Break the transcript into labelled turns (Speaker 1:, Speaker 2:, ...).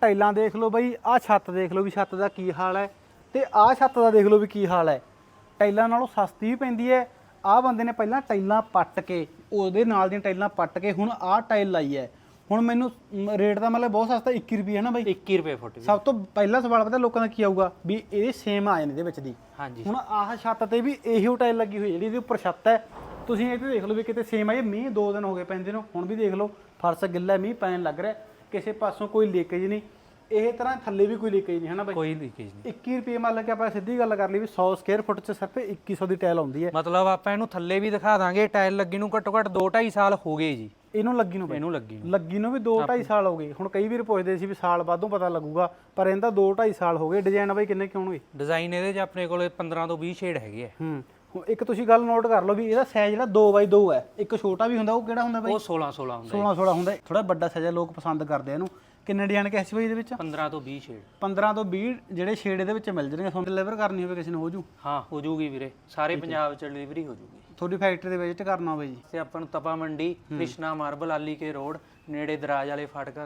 Speaker 1: ਟਾਈਲਾਂ ਦੇਖ ਲਓ ਬਈ ਆਹ ਛੱਤ ਦੇਖ ਲਓ ਵੀ ਛੱਤ ਦਾ ਕੀ ਹਾਲ ਹੈ ਤੇ ਆਹ ਛੱਤ ਦਾ ਦੇਖ ਲਓ ਵੀ ਕੀ ਹਾਲ ਹੈ। ਟਾਈਲਾਂ ਨਾਲੋਂ ਸਸਤੀ ਵੀ ਪੈਂਦੀ ਹੈ। ਆਹ ਬੰਦੇ ਨੇ ਪਹਿਲਾਂ ਟਾਈਲਾਂ ਪੱਟ ਕੇ ਉਹਦੇ ਨਾਲ ਦੀਆਂ ਟਾਈਲਾਂ ਪੱਟ ਕੇ ਹੁਣ ਆਹ ਟਾਈਲ ਲਾਈ ਹੈ। ਹੁਣ ਮੈਨੂੰ ਰੇਟ ਦਾ ਮਤਲਬ ਬਹੁਤ ਸਸਤਾ 21 ਰੁਪਏ ਹੈ ਨਾ ਬਈ?
Speaker 2: 21 ਰੁਪਏ ਫੁੱਟ
Speaker 1: ਸਭ ਤੋਂ ਪਹਿਲਾ ਸਵਾਲ ਪਤਾ ਲੋਕਾਂ ਦਾ ਕੀ ਆਊਗਾ? ਵੀ ਇਹ ਸੇਮ ਆ ਜਾਂਦੇ ਇਹਦੇ ਵਿੱਚ ਦੀ।
Speaker 2: ਹਾਂਜੀ।
Speaker 1: ਹੁਣ ਆਹ ਛੱਤ ਤੇ ਵੀ ਇਹੀ ਟਾਈਲ ਲੱਗੀ ਹੋਈ ਹੈ ਜਿਹੜੀ ਇਹਦੇ ਉੱਪਰ ਛੱਤ ਹੈ। ਤੁਸੀਂ ਇਹ ਤੇ ਦੇਖ ਲਓ ਵੀ ਕਿਤੇ ਸੇਮ ਆ ਇਹ ਮੀਂਹ ਦੋ ਦਿਨ ਹੋ ਗਏ ਪੈਂਦੇ ਨੂੰ। ਹੁਣ ਵੀ ਦੇਖ ਲਓ ਫਰਸ਼ ਗਿੱਲਾ ਮੀਂਹ ਪੈਣ ਲੱਗ ਰਿਹਾ। ਕਿਸੇ ਪਾਸੋਂ ਕੋਈ ਲੀਕੇਜ ਨਹੀਂ ਇਹ ਤਰ੍ਹਾਂ ਥੱਲੇ ਵੀ ਕੋਈ ਲੀਕੇਜ ਨਹੀਂ ਹੈ ਨਾ ਬਾਈ?
Speaker 2: ਕੋਈ ਲੀਕੇਜ ਨਹੀਂ।
Speaker 1: 21 ਰੁਪਏ ਮੰਨ ਲਾ ਕੇ ਆਪਾਂ ਸਿੱਧੀ ਗੱਲ ਕਰ ਲਈ ਵੀ 100 ਸਕੁਅਰ ਫੁੱਟ 'ਚ ਸਿਰਫ 2100 ਦੀ ਟਾਈਲ ਆਉਂਦੀ ਹੈ।
Speaker 2: ਮਤਲਬ ਆਪਾਂ ਇਹਨੂੰ ਥੱਲੇ ਵੀ ਦਿਖਾ ਦਾਂਗੇ ਟਾਇਲ ਲੱਗੀ ਨੂੰ ਘੱਟੋ ਘੱਟ 2 2.5 ਸਾਲ ਹੋ ਗਏ ਜੀ।
Speaker 1: ਇਹਨੂੰ ਲੱਗੀ ਨੂੰ
Speaker 2: ਇਹਨੂੰ ਲੱਗੀ ਨੂੰ।
Speaker 1: ਲੱਗੀ ਨੂੰ ਵੀ 2 2.5 ਸਾਲ ਹੋ ਗਏ। ਹੁਣ ਕਈ ਵੀਰ ਪੁੱਛਦੇ ਸੀ ਵੀ ਸਾਲ ਬਾਅਦੋਂ ਪਤਾ ਲੱਗੂਗਾ ਪਰ ਇਹਦਾ 2 2.5 ਸਾਲ ਹੋ ਗਏ। ਡਿਜ਼ਾਈਨ ਬਾਈ ਕਿੰਨੇ ਕਿਉਂ ਹੋਣਗੇ
Speaker 2: ਡਿਜ਼ਾਈਨ ਇਹਦੇ 'ਚ ਆਪਣੇ ਕੋਲੇ 15 ਤੋਂ 20 ਸ਼ੇਡ ਹੈਗੇ ਆ।
Speaker 1: ਹੂੰ। ਹੁਣ ਇੱਕ ਤੁਸੀਂ ਗੱਲ ਨੋਟ ਕਰ ਲਓ ਵੀ ਇਹਦਾ ਸਾਈਜ਼ ਜਿਹੜਾ 2x2 ਹੈ। ਇੱਕ ਛੋਟਾ ਵੀ ਹੁੰਦਾ ਉਹ ਕਿਹੜਾ ਹੁੰਦਾ ਬਾਈ?
Speaker 2: ਉਹ 16 16 ਹੁੰਦਾ
Speaker 1: 16 16 ਹੁੰਦਾ। ਥੋੜਾ ਵੱਡਾ ਸਾਈਜ਼ ਲੋਕ ਪਸੰਦ ਕਰਦੇ ਆ ਇਹਨੂੰ। ਕਿੰਨੇ ਡਿਜ਼ਾਈਨ ਕਿਹਾ ਸੀ ਬਾਈ ਇਹਦੇ ਵਿੱਚ?
Speaker 2: 15 ਤੋਂ 20 ਸ਼ੇਡ
Speaker 1: 15 ਤੋਂ 20 ਜਿਹੜੇ ਸ਼ੇਡ ਇਹਦੇ ਵਿੱਚ ਮਿਲ ਜਾਣਗੇ। ਤੁਹਾਨੂੰ ਡਿਲੀਵਰ ਕਰਨੀ ਹੋਵੇ ਕਿਸੇ ਨੂੰ ਹੋ ਜੂ
Speaker 2: ਹਾਂ ਹੋ ਜੂਗੀ ਵੀਰੇ। ਸਾਰੇ ਪੰਜਾਬ 'ਚ ਡਿਲੀਵਰੀ ਹੋ ਜੂਗੀ
Speaker 1: ਤੁਹਾਡੀ ਫੈਕਟਰੀ ਦੇ ਵਿਜ਼ਿਟ ਕਰਨਾ ਹੋਵੇ ਜੀ।
Speaker 2: ਤੇ ਆਪਾਂ ਨੂੰ ਤਪਾ ਮੰਡੀ ਕ੍ਰਿਸ਼ਨਾ ਮਾਰਬਲ ਆਲੀ ਕੇ ਰੋਡ ਨੇੜੇ ਦਰਾਜ ਵਾਲੇ ਫਾਟਕ।